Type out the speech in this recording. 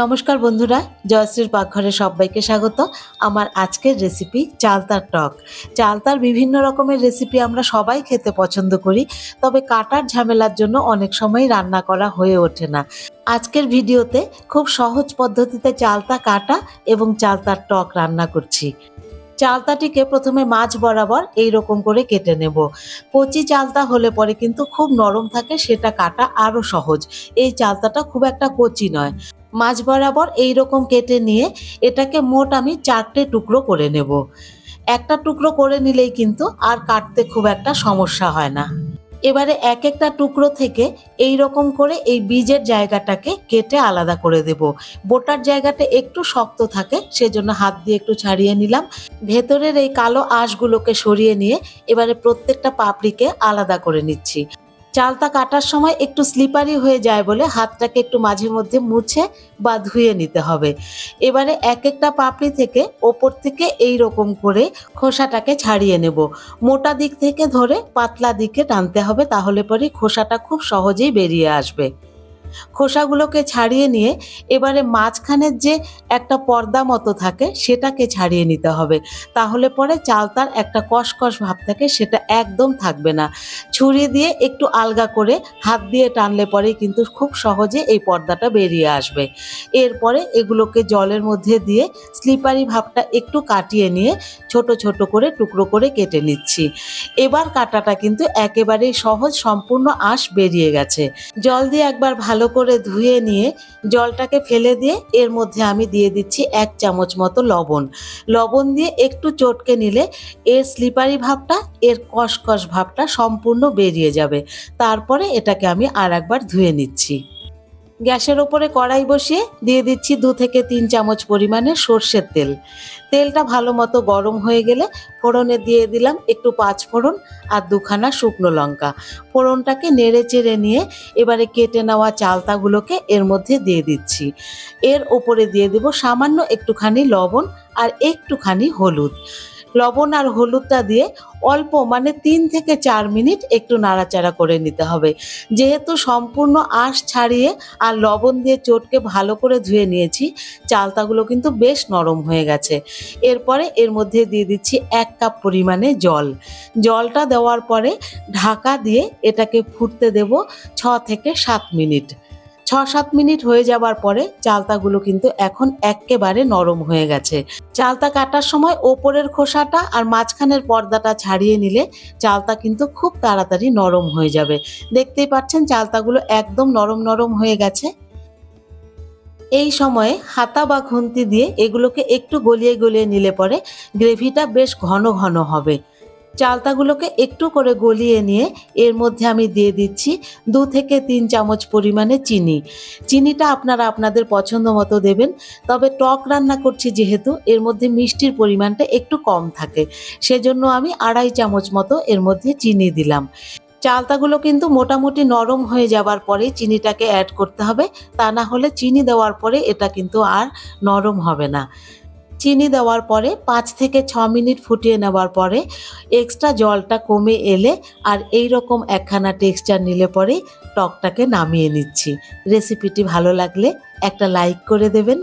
নমস্কার বন্ধুরা, জয়শ্রীর পাকঘরে সবাইকে স্বাগত। আমার আজকের রেসিপি চালতার টক। চালতার বিভিন্ন রকমের রেসিপি আমরা সবাই খেতে পছন্দ করি, তবে কাটার ঝামেলার জন্য অনেক সময় রান্না করা হয়ে ওঠে না। আজকের ভিডিওতে খুব সহজ পদ্ধতিতে চালতা কাটা এবং চালতার টক রান্না করছি। চালতাটিকে প্রথমে মাছ বরাবর এই রকম করে কেটে নেব। কচি চালতা হলে পরে কিন্তু খুব নরম থাকে, সেটা কাটা আরও সহজ। এই চালতাটা খুব একটা কচি নয়। মাছ বরাবর এই রকম কেটে নিয়ে এটাকে মোট আমি চারটে টুকরো করে নেব। একটা টুকরো করে নিলেই কিন্তু আর কাটতে খুব একটা সমস্যা হয় না। এবারে এক একটা টুকরো থেকে এই রকম করে এই বীজের জায়গাটাকে কেটে আলাদা করে দেব। বোটার জায়গাটা একটু শক্ত থাকে, সেজন্য হাত দিয়ে একটু ছাড়িয়ে নিলাম। ভেতরের এই কালো আঁশগুলোকে সরিয়ে নিয়ে এবারে প্রত্যেকটা পাপড়িকে আলাদা করে নিচ্ছি। চালটা কাটার সময় একটু স্লিপারি হয়ে যায় বলে হাতটাকে একটু মাঝে মধ্যে মুছে বা ধুয়ে নিতে হবে। এবারে এক একটা পাপড়ি থেকে ওপর থেকে এই রকম করে খোসাটাকে ছাড়িয়ে নেব। মোটা দিক থেকে ধরে পাতলা দিকে টানতে হবে, তাহলে পরে খোসাটা খুব সহজেই বেরিয়ে আসবে। খোসাগুলোকে ছাড়িয়ে নিয়ে এবারে মাঝখানের যে একটা পর্দা মতো থাকে সেটাকে ছাড়িয়ে নিতে হবে। তাহলে পরে চালতার একটা কসকস ভাব থাকে, সেটা একদম থাকবে না। ছুরি দিয়ে একটু আলগা করে হাত দিয়ে টানলে পরে কিন্তু খুব সহজে এই পর্দাটা বেরিয়ে আসবে। এরপরে এগুলোকে জলের মধ্যে দিয়ে স্লিপারি ভাবটা একটু কাটিয়ে নিয়ে ছোট ছোট করে টুকরো করে কেটে নিচ্ছি। এবার কাটাটা কিন্তু একেবারেই সহজ, সম্পূর্ণ আঁশ বেরিয়ে গেছে। জল দিয়ে একবার ভালো করে ধুয়ে নিয়ে জলটাকে ফেলে দিয়ে এর মধ্যে আমি দিয়ে দিচ্ছি এক চামচ মতো লবণ। লবণ দিয়ে একটু চটকে নিলে এর স্লিপারি ভাবটা, এর কসকস ভাবটা সম্পূর্ণ বেরিয়ে যাবে। তারপরে এটাকে আমি আর একবার ধুয়ে নিচ্ছি। গ্যাসের ওপরে কড়াই বসিয়ে দিয়ে দিচ্ছি দু থেকে তিন চামচ পরিমাণে সর্ষের তেল। তেলটা ভালো মতো গরম হয়ে গেলে ফোড়নে দিয়ে দিলাম একটু পাঁচ ফোড়ন আর দুখানা শুকনো লঙ্কা। ফোড়নটাকে নেড়ে চেড়ে নিয়ে এবারে কেটে নেওয়া চালতাগুলোকে এর মধ্যে দিয়ে দিচ্ছি। এর ওপরে দিয়ে দেব সামান্য একটুখানি লবণ আর একটুখানি হলুদ। লবণ আর হলুদটা দিয়ে অল্প মানে তিন থেকে চার মিনিট একটু নাড়াচাড়া করে নিতে হবে। যেহেতু সম্পূর্ণ আঁশ ছাড়িয়ে আর লবণ দিয়ে চটকে ভালো করে ধুয়ে নিয়েছি, চালতাগুলো কিন্তু বেশ নরম হয়ে গেছে। এরপরে এর মধ্যে দিয়ে দিচ্ছি এক কাপ পরিমাণে জল। জলটা দেওয়ার পরে ঢাকা দিয়ে এটাকে ফুটতে দেব ছ থেকে সাত মিনিট। ছ সাত মিনিট হয়ে যাবার পরে চালতাগুলো কিন্তু এখন একেবারে নরম হয়ে গেছে। চালতা কাটার সময় ওপরের খোসাটা আর মাঝখানের পর্দাটা ছাড়িয়ে নিলে চালতা কিন্তু খুব তাড়াতাড়ি নরম হয়ে যাবে। দেখতেই পাচ্ছেন চালতাগুলো একদম নরম নরম হয়ে গেছে। এই সময়ে হাতা বা খুন্তি দিয়ে এগুলোকে একটু গলিয়ে গলিয়ে নিলে পরে গ্রেভিটা বেশ ঘন ঘন হবে। চালতাগুলোকে একটু করে গলিয়ে নিয়ে এর মধ্যে আমি দিয়ে দিচ্ছি দু থেকে তিন চামচ পরিমাণে চিনি। চিনিটা আপনারা আপনাদের পছন্দ মতো দেবেন, তবে টক রান্না করছি যেহেতু, এর মধ্যে মিষ্টির পরিমাণটা একটু কম থাকে, সেজন্য আমি আড়াই চামচ মতো এর মধ্যে চিনি দিলাম। চালতাগুলো কিন্তু মোটামুটি নরম হয়ে যাবার পরে চিনিটাকে অ্যাড করতে হবে, তা না হলে চিনি দেওয়ার পরে এটা কিন্তু আর নরম হবে না। চিনি দেওয়ার পরে পাঁচ থেকে ছ মিনিট ফুটিয়ে নেওয়ার পরে এক্সট্রা জলটা কমে এলে আর এই রকম একখানা টেক্সচার নিলে পরে টকটাকে নামিয়ে নিচ্ছি। রেসিপিটি ভালো লাগলে একটা লাইক করে দেবেন।